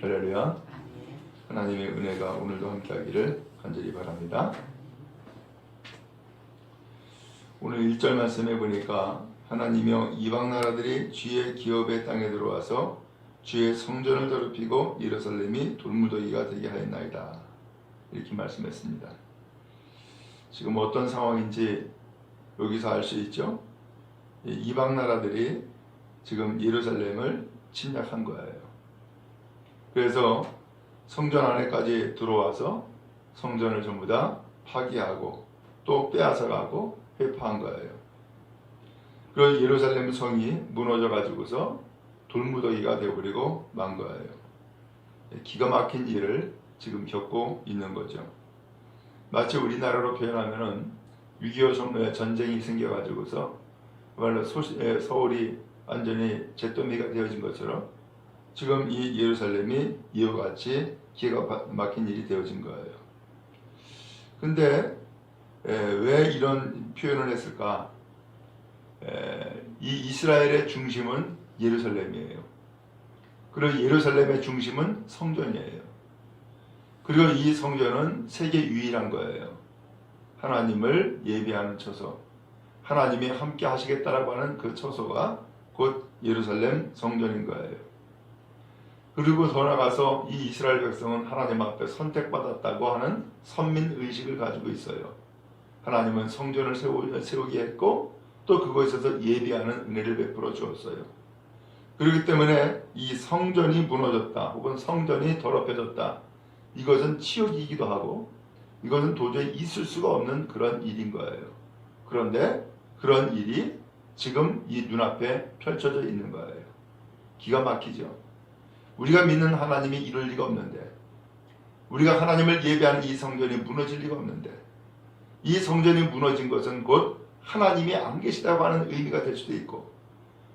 할렐루야. 하나님의 은혜가 오늘도 함께하기를 간절히 바랍니다. 오늘 1절 말씀해 보니까 하나님여 이방 나라들이 주의 기업의 땅에 들어와서 주의 성전을 더럽히고 예루살렘이 돌무더기가 되게 하였나이다. 이렇게 말씀했습니다. 지금 어떤 상황인지 여기서 알 수 있죠? 이 이방 나라들이 지금 예루살렘을 침략한 거예요. 그래서 성전 안에까지 들어와서 성전을 전부 다 파괴하고 또 빼앗아 가고 회파한 거예요. 그리고 예루살렘 성이 무너져 가지고서 돌무더기가 되어버리고 만 거예요. 기가 막힌 일을 지금 겪고 있는 거죠. 마치 우리나라로 표현하면은 6.25 전쟁이 생겨가지고서 말로 소시, 에, 서울이 완전히 잿더미가 되어진 것처럼 지금 이 예루살렘이 이와 같이 기가 막힌 일이 되어진 거예요. 근데 에, 왜 이런 표현을 했을까? 에, 이 이스라엘의 중심은 예루살렘이에요. 그리고 예루살렘의 중심은 성전이에요. 그리고 이 성전은 세계 유일한 거예요. 하나님을 예비하는 처소. 하나님이 함께 하시겠다라고 하는 그 처소가 곧 예루살렘 성전인 거예요. 그리고 더 나가서 이 이스라엘 백성은 하나님 앞에 선택받았다고 하는 선민 의식을 가지고 있어요. 하나님은 성전을 세우, 세우게 했고 또 그곳에서 예비하는 은혜를 베풀어 주었어요. 그렇기 때문에 이 성전이 무너졌다 혹은 성전이 더럽혀졌다 이것은 치욕이기도 하고 이것은 도저히 있을 수가 없는 그런 일인 거예요. 그런데 그런 일이 지금 이 눈앞에 펼쳐져 있는 거예요. 기가 막히죠. 우리가 믿는 하나님이 이럴 리가 없는데 우리가 하나님을 예배하는 이 성전이 무너질 리가 없는데 이 성전이 무너진 것은 곧 하나님이 안 계시다고 하는 의미가 될 수도 있고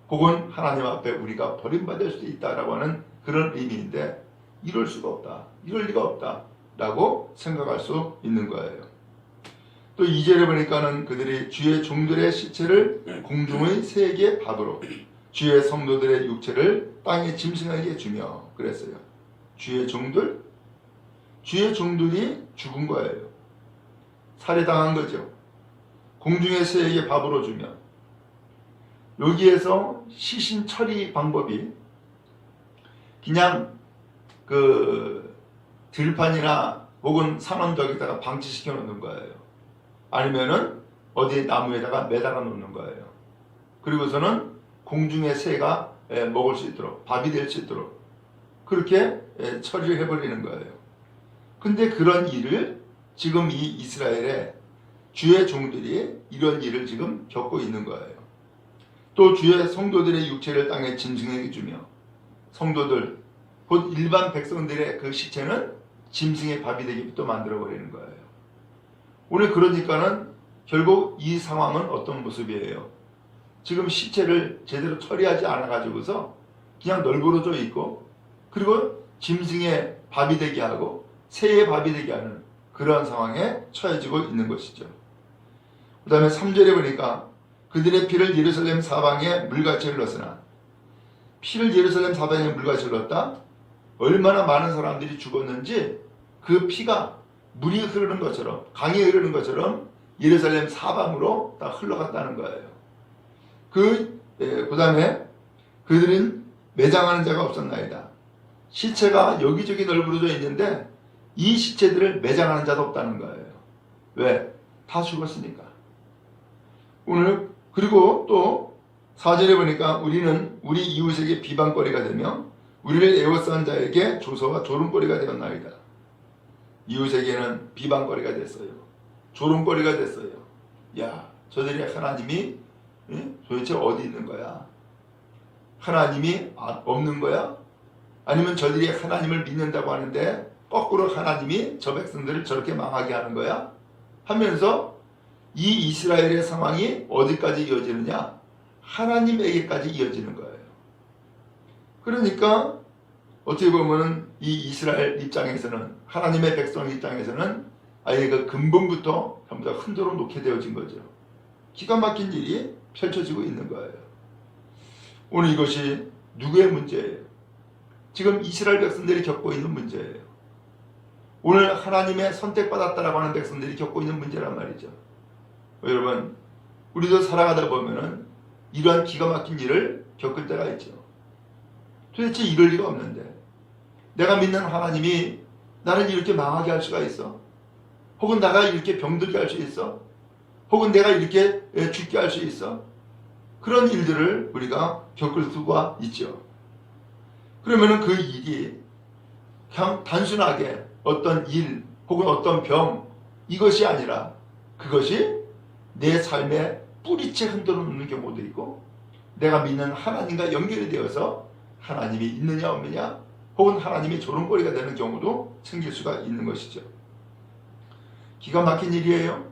혹은 하나님 앞에 우리가 버림받을 수도 있다라고 하는 그런 의미인데 이럴 수가 없다. 이럴 리가 없다. 라고 생각할 수 있는 거예요. 또 2절에 보니까는 그들이 주의 종들의 시체를 공중의 세계 밥으로 주의 성도들의 육체를 땅에 짐승에게 주며 그랬어요. 주의 종들? 주의 종들이 죽은 거예요. 살해당한 거죠. 공중의 새에게 밥으로 주며 여기에서 시신 처리 방법이 그냥 그 들판이나 혹은 산원덕에다가 방치시켜 놓는 거예요. 아니면은 어디 나무에다가 매달아 놓는 거예요. 그리고서는 공중의 새가 예, 먹을 수 있도록 밥이 될 수 있도록 그렇게 예, 처리를 해버리는 거예요. 근데 그런 일을 지금 이 이스라엘의 주의 종들이 이런 일을 지금 겪고 있는 거예요. 또 주의 성도들의 육체를 땅에 짐승에게 주며 성도들 곧 일반 백성들의 그 시체는 짐승의 밥이 되게 또 만들어 버리는 거예요. 오늘 그러니까는 결국 이 상황은 어떤 모습이에요? 지금 시체를 제대로 처리하지 않아 가지고서 그냥 널브러져 있고 그리고 짐승의 밥이 되게 하고 새의 밥이 되게 하는 그러한 상황에 처해지고 있는 것이죠. 그 다음에 3절에 보니까 그들의 피를 예루살렘 사방에 물같이 흘렀으나 피를 예루살렘 사방에 물같이 흘렀다? 얼마나 많은 사람들이 죽었는지 그 피가 물이 흐르는 것처럼 강이 흐르는 것처럼 예루살렘 사방으로 다 흘러갔다는 거예요. 그, 예, 그 다음에 그들은 매장하는 자가 없었나이다. 시체가 여기저기 널브러져 있는데 이 시체들을 매장하는 자도 없다는 거예요. 왜? 다 죽었으니까. 오늘 그리고 또 4절에 보니까 우리는 우리 이웃에게 비방거리가 되며 우리를 에워싼 자에게 조서와 조롱거리가 되었나이다. 이웃에게는 비방거리가 됐어요. 조롱거리가 됐어요. 야, 저들이 하나님이 예? 도대체 어디 있는 거야? 하나님이 아, 없는 거야? 아니면 저들이 하나님을 믿는다고 하는데 거꾸로 하나님이 저 백성들을 저렇게 망하게 하는 거야? 하면서 이 이스라엘의 상황이 어디까지 이어지느냐? 하나님에게까지 이어지는 거예요. 그러니까 어떻게 보면은 이 이스라엘 입장에서는 하나님의 백성 입장에서는 아예 그 근본부터 전부 다 흔들어 놓게 되어진 거죠. 기가 막힌 일이 펼쳐지고 있는 거예요. 오늘 이것이 누구의 문제예요? 지금 이스라엘 백성들이 겪고 있는 문제예요. 오늘 하나님의 선택받았다라고 하는 백성들이 겪고 있는 문제란 말이죠. 여러분, 우리도 살아가다 보면은 이러한 기가 막힌 일을 겪을 때가 있죠. 도대체 이럴 리가 없는데 내가 믿는 하나님이 나를 이렇게 망하게 할 수가 있어? 혹은 내가 이렇게 병들게 할 수 있어? 혹은 내가 이렇게 예, 죽게 할 수 있어? 그런 일들을 우리가 겪을 수가 있죠. 그러면은 그 일이 그냥 단순하게 어떤 일 혹은 어떤 병 이것이 아니라 그것이 내 삶의 뿌리채 흔들어 놓는 경우도 있고 내가 믿는 하나님과 연결이 되어서 하나님이 있느냐 없느냐 혹은 하나님이 조롱거리가 되는 경우도 생길 수가 있는 것이죠. 기가 막힌 일이에요.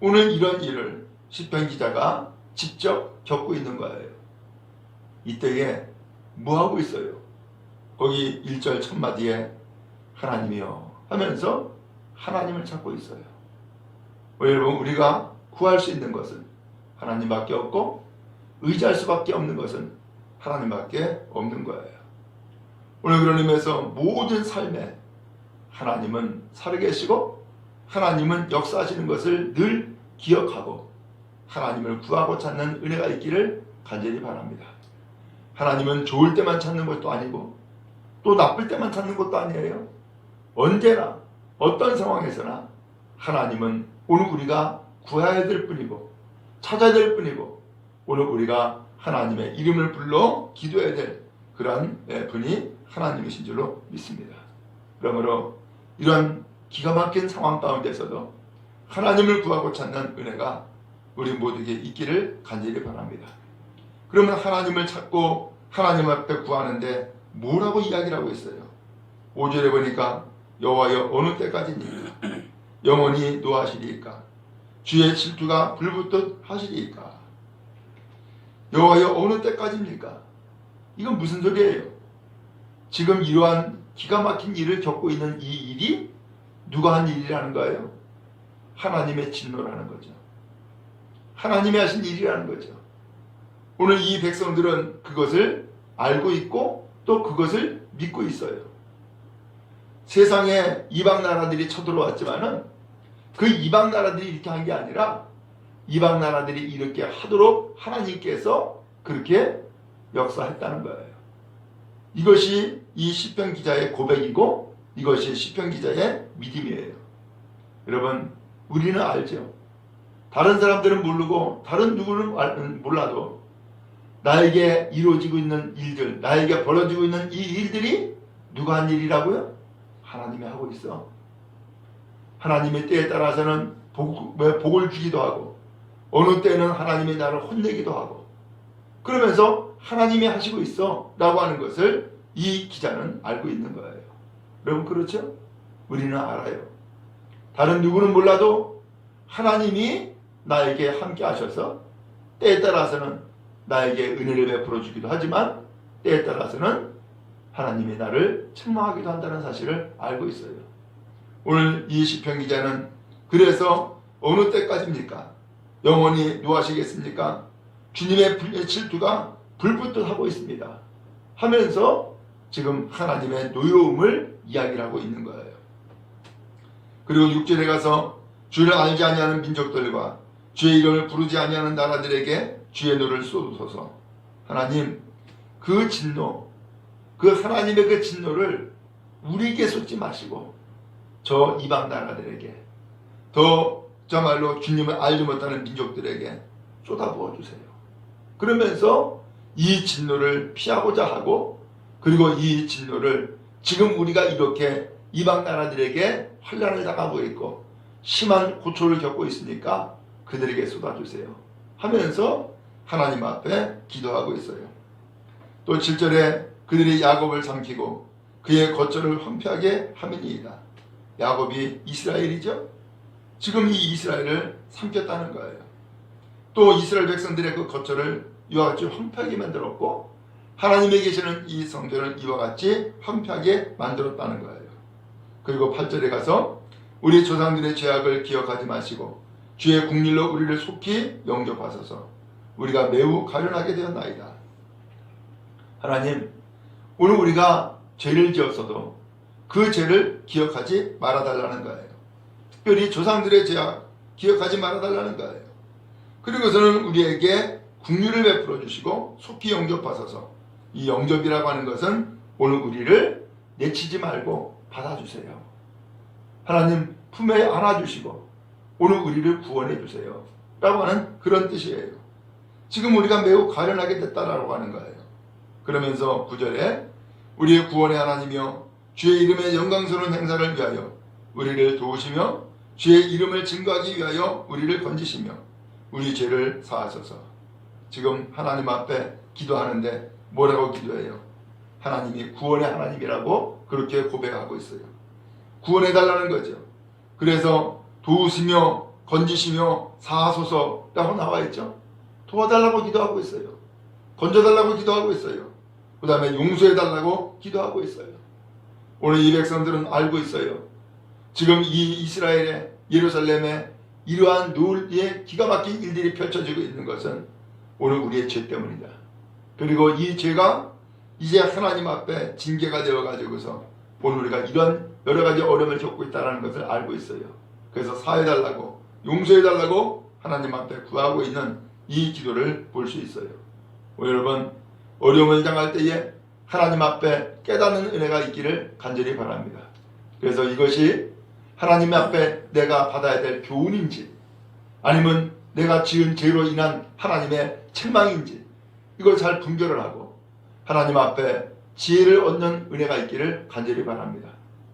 오늘 이런 일을 시편 기자가 직접 겪고 있는 거예요. 이때에 뭐 하고 있어요? 거기 1절 첫 마디에 하나님이요 하면서 하나님을 찾고 있어요. 여러분 우리가 구할 수 있는 것은 하나님밖에 없고 의지할 수밖에 없는 것은 하나님밖에 없는 거예요. 오늘 그런 의미에서 모든 삶에 하나님은 살아계시고 하나님은 역사하시는 것을 늘 기억하고 하나님을 구하고 찾는 은혜가 있기를 간절히 바랍니다. 하나님은 좋을 때만 찾는 것도 아니고 또 나쁠 때만 찾는 것도 아니에요. 언제나 어떤 상황에서나 하나님은 오늘 우리가 구해야 될 뿐이고 찾아야 될 뿐이고 오늘 우리가 하나님의 이름을 불러 기도해야 될 그러한 분이 하나님이신 줄로 믿습니다. 그러므로 이런 기가 막힌 상황 가운데서도 하나님을 구하고 찾는 은혜가 우리 모두에게 있기를 간절히 바랍니다. 그러면 하나님을 찾고 하나님 앞에 구하는데 뭐라고 이야기를 하고 있어요? 5절에 보니까 여호와여 어느 때까지니까 영원히 노하시리까 주의 질투가 불붙듯 하시리까 여호와여 어느 때까지입니까? 이건 무슨 소리예요? 지금 이러한 기가 막힌 일을 겪고 있는 이 일이 누가 한 일이라는 거예요? 하나님의 진노라는 거죠. 하나님이 하신 일이라는 거죠. 오늘 이 백성들은 그것을 알고 있고 또 그것을 믿고 있어요. 세상에 이방 나라들이 쳐들어왔지만은 그 이방 나라들이 이렇게 한 게 아니라 이방 나라들이 이렇게 하도록 하나님께서 그렇게 역사했다는 거예요. 이것이 이 시편 기자의 고백이고 이것이 시편 기자의 믿음이에요. 여러분 우리는 알죠. 다른 사람들은 모르고 다른 누구는 알- 몰라도 나에게 이루어지고 있는 일들, 나에게 벌어지고 있는 이 일들이 누가 한 일이라고요? 하나님이 하고 있어. 하나님의 때에 따라서는 복, 왜 복을 주기도 하고 어느 때는 하나님이 나를 혼내기도 하고 그러면서 하나님이 하시고 있어 라고 하는 것을 이 기자는 알고 있는 거예요. 여러분 그렇죠? 우리는 알아요. 다른 누구는 몰라도 하나님이 나에게 함께 하셔서 때에 따라서는 나에게 은혜를 베풀어 주기도 하지만 때에 따라서는 하나님이 나를 책망하기도 한다는 사실을 알고 있어요. 오늘 이 시편 기자는 그래서 어느 때까지입니까? 영원히 노하시겠습니까? 주님의 불- 질투가 불붙듯 하고 있습니다. 하면서 지금 하나님의 노여움을 이야기를 하고 있는 거예요. 그리고 6절에 가서 주를 알지 아니하는 민족들과 주의 이름을 부르지 아니하는 나라들에게 주의 노를 쏟으소서. 하나님 그 진노 그 하나님의 그 진노를 우리에게 쏟지 마시고 저 이방 나라들에게 더 정말로 주님을 알지 못하는 민족들에게 쏟아부어 주세요. 그러면서 이 진노를 피하고자 하고 그리고 이 진노를 지금 우리가 이렇게 이방 나라들에게 환란을 당하고 있고 심한 고초를 겪고 있으니까 그들에게 쏟아주세요. 하면서 하나님 앞에 기도하고 있어요. 또 7절에 그들이 야곱을 삼키고 그의 거처를 황폐하게 함이니이다. 야곱이 이스라엘이죠. 지금 이 이스라엘을 삼켰다는 거예요. 또 이스라엘 백성들의 그 거처를 이와 같이 황폐하게 만들었고 하나님의 계시는 이 성전을 이와 같이 황폐하게 만들었다는 거예요. 그리고 8절에 가서 우리 조상들의 죄악을 기억하지 마시고 주의 국률로 우리를 속히 영접하소서 우리가 매우 가련하게 되었나이다. 하나님 오늘 우리가 죄를 지었어도 그 죄를 기억하지 말아달라는 거예요. 특별히 조상들의 죄악 기억하지 말아달라는 거예요. 그리고서는 우리에게 국류를 베풀어 주시고 속히 영접하소서. 이 영접이라고 하는 것은 오늘 우리를 내치지 말고 받아주세요. 하나님 품에 안아주시고 오늘 우리를 구원해 주세요. 라고 하는 그런 뜻이에요. 지금 우리가 매우 가련하게 됐다라고 하는 거예요. 그러면서 구절에 우리의 구원의 하나님이여 주의 이름의 영광스러운 행사를 위하여 우리를 도우시며 주의 이름을 증거하기 위하여 우리를 건지시며 우리 죄를 사하소서. 지금 하나님 앞에 기도하는데 뭐라고 기도해요? 하나님이 구원의 하나님이라고 그렇게 고백하고 있어요. 구원해 달라는 거죠. 그래서 도우시며 건지시며 사하소서라고 나와 있죠. 도와달라고 기도하고 있어요. 건져달라고 기도하고 있어요. 그 다음에 용서해달라고 기도하고 있어요. 오늘 이 백성들은 알고 있어요. 지금 이 이스라엘의 예루살렘에 이러한 놀이의 기가 막힌 일들이 펼쳐지고 있는 것은 오늘 우리의 죄 때문이다. 그리고 이 죄가 이제 하나님 앞에 징계가 되어 가지고서 오늘 우리가 이런 여러 가지 어려움을 겪고 있다는 것을 알고 있어요. 그래서 사해달라고 용서해달라고 하나님 앞에 구하고 있는 이 기도를 볼 수 있어요. 여러분 어려움을 당할 때에 하나님 앞에 깨닫는 은혜가 있기를 간절히 바랍니다. 그래서 이것이 하나님 앞에 내가 받아야 될 교훈인지 아니면 내가 지은 죄로 인한 하나님의 책망인지 이걸 잘 분별을 하고 하나님 앞에 지혜를 얻는 은혜가 있기를 간절히 바랍니다.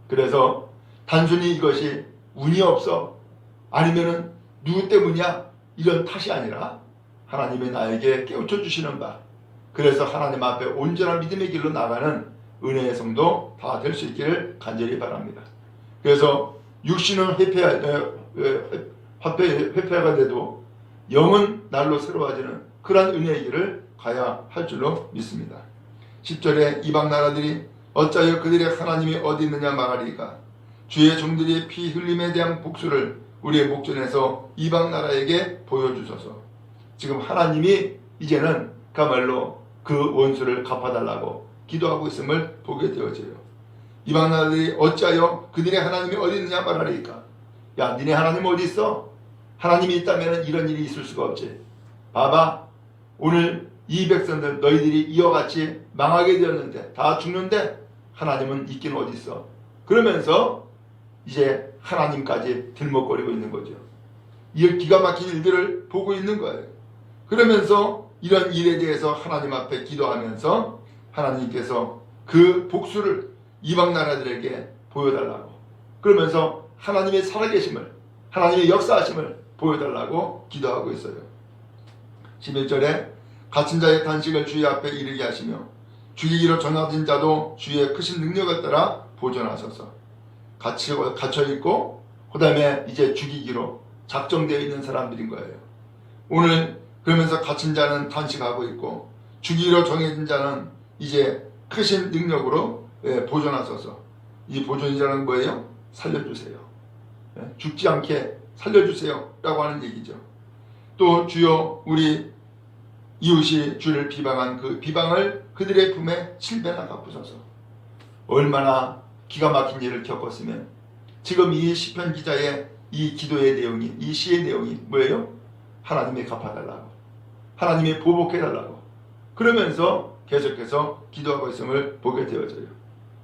그래서 단순히 이것이 운이 없어 아니면은 누구 때문이야 이런 탓이 아니라 하나님이 나에게 깨우쳐 주시는 바 그래서 하나님 앞에 온전한 믿음의 길로 나가는 은혜의 성도 다 될 수 있기를 간절히 바랍니다. 그래서 육신은 회폐, 화폐, 회폐가 돼도 영은 날로 새로워지는 그러한 은혜의 길을 가야 할 줄로 믿습니다. 10절에 이방 나라들이 어찌하여 그들의 하나님이 어디 있느냐 말하리까 주의 종들이 피 흘림에 대한 복수를 우리의 목전에서 이방 나라에게 보여주소서. 지금 하나님이 이제는 그야말로 그 원수를 갚아달라고 기도하고 있음을 보게 되어져요. 이방 나라들이 어찌하여 그들의 하나님이 어디 있느냐 말하리까. 야, 니네 하나님 어디 있어? 하나님이 있다면 이런 일이 있을 수가 없지. 봐봐. 오늘 이 백성들 너희들이 이와 같이 망하게 되었는데 다 죽는데 하나님은 있긴 어디 있어? 그러면서 이제 하나님까지 들먹거리고 있는 거죠. 이 기가 막힌 일들을 보고 있는 거예요. 그러면서 이런 일에 대해서 하나님 앞에 기도하면서 하나님께서 그 복수를 이방 나라들에게 보여달라고 그러면서 하나님의 살아계심을 하나님의 역사하심을 보여달라고 기도하고 있어요. 11절에 갇힌 자의 탄식을 주의 앞에 이르게 하시며 죽이기로 정하진 자도 주의 크신 능력을 따라 보존하소서. 갇혀, 갇혀 있고 그 다음에 이제 죽이기로 작정되어 있는 사람들인 거예요. 오늘 그러면서 갇힌 자는 탄식하고 있고 죽이기로 정해진 자는 이제 크신 능력으로 예, 보존하소서. 이 보존이라는 뭐예요? 살려주세요. 예, 죽지 않게 살려주세요. 라고 하는 얘기죠. 또 주여 우리 이웃이 주를 비방한 그 비방을 그들의 품에 칠배나 갚으소서. 얼마나 기가 막힌 일을 겪었으면 지금 이 시편 기자의 이 기도의 내용이 이 시의 내용이 뭐예요? 하나님이 갚아달라고 하나님이 보복해달라고 그러면서 계속해서 기도하고 있음을 보게 되어져요.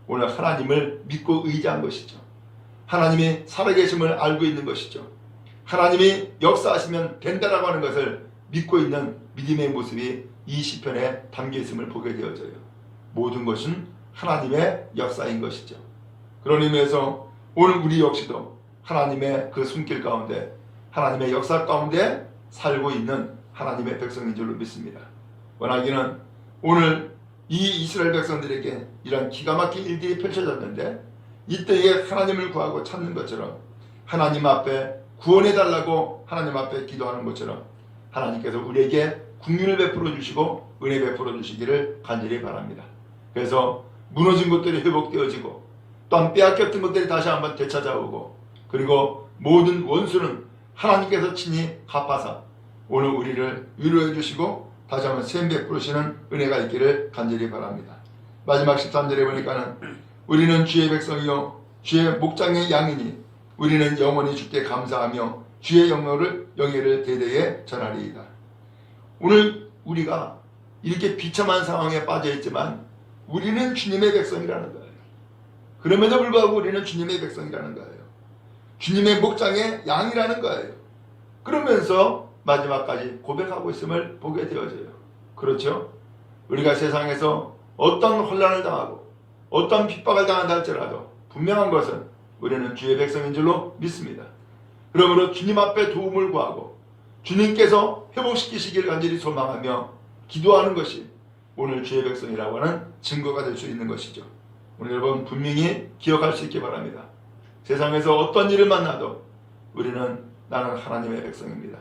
오늘 하나님을 믿고 의지한 것이죠. 하나님이 살아계심을 알고 있는 것이죠. 하나님이 역사하시면 된다라고 하는 것을 믿고 있는 믿음의 모습이 이 시편에 담겨 있음을 보게 되어져요. 모든 것은 하나님의 역사인 것이죠. 그런 의미에서 오늘 우리 역시도 하나님의 그 손길 가운데 하나님의 역사 가운데 살고 있는 하나님의 백성인 줄로 믿습니다. 원하기는 오늘 이 이스라엘 백성들에게 이런 기가 막힌 일들이 펼쳐졌는데 이때에 하나님을 구하고 찾는 것처럼 하나님 앞에 구원해 달라고 하나님 앞에 기도하는 것처럼 하나님께서 우리에게 국민을 베풀어 주시고 은혜 베풀어 주시기를 간절히 바랍니다. 그래서 무너진 것들이 회복되어지고 또한 빼앗겼던 것들이 다시 한번 되찾아오고 그리고 모든 원수는 하나님께서 친히 갚아서 오늘 우리를 위로해 주시고 다시 한번 샘 베푸시는 은혜가 있기를 간절히 바랍니다. 마지막 13절에 보니까는 우리는 주의 백성이요 주의 목장의 양이니 우리는 영원히 주께 감사하며 주의 영예를 영예를 대대에 전하리이다. 오늘 우리가 이렇게 비참한 상황에 빠져 있지만 우리는 주님의 백성이라는 거예요. 그럼에도 불구하고 우리는 주님의 백성이라는 거예요. 주님의 목장의 양이라는 거예요. 그러면서 마지막까지 고백하고 있음을 보게 되어져요. 그렇죠? 우리가 세상에서 어떤 혼란을 당하고 어떤 핍박을 당한다 할지라도 분명한 것은 우리는 주의 백성인 줄로 믿습니다. 그러므로 주님 앞에 도움을 구하고 주님께서 회복시키시기를 간절히 소망하며 기도하는 것이 오늘 주의 백성이라고 하는 증거가 될 수 있는 것이죠. 오늘 여러분 분명히 기억할 수 있기 바랍니다. 세상에서 어떤 일을 만나도 우리는 나는 하나님의 백성입니다.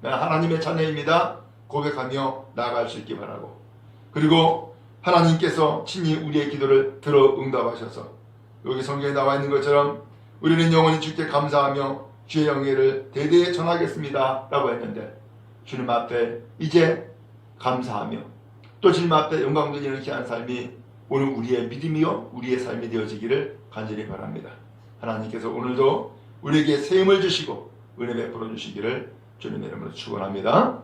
나는 하나님의 자녀입니다. 고백하며 나아갈 수 있기 바라고 그리고 하나님께서 친히 우리의 기도를 들어 응답하셔서 여기 성경에 나와 있는 것처럼 우리는 영원히 주께 감사하며 주의 영예를 대대에 전하겠습니다. 라고 했는데 주님 앞에 이제 감사하며 또 주님 앞에 영광 돌리는 귀한 삶이 오늘 우리의 믿음이요 우리의 삶이 되어지기를 간절히 바랍니다. 하나님께서 오늘도 우리에게 새 힘을 주시고 은혜 베풀어 주시기를 주님의 이름으로 축원합니다.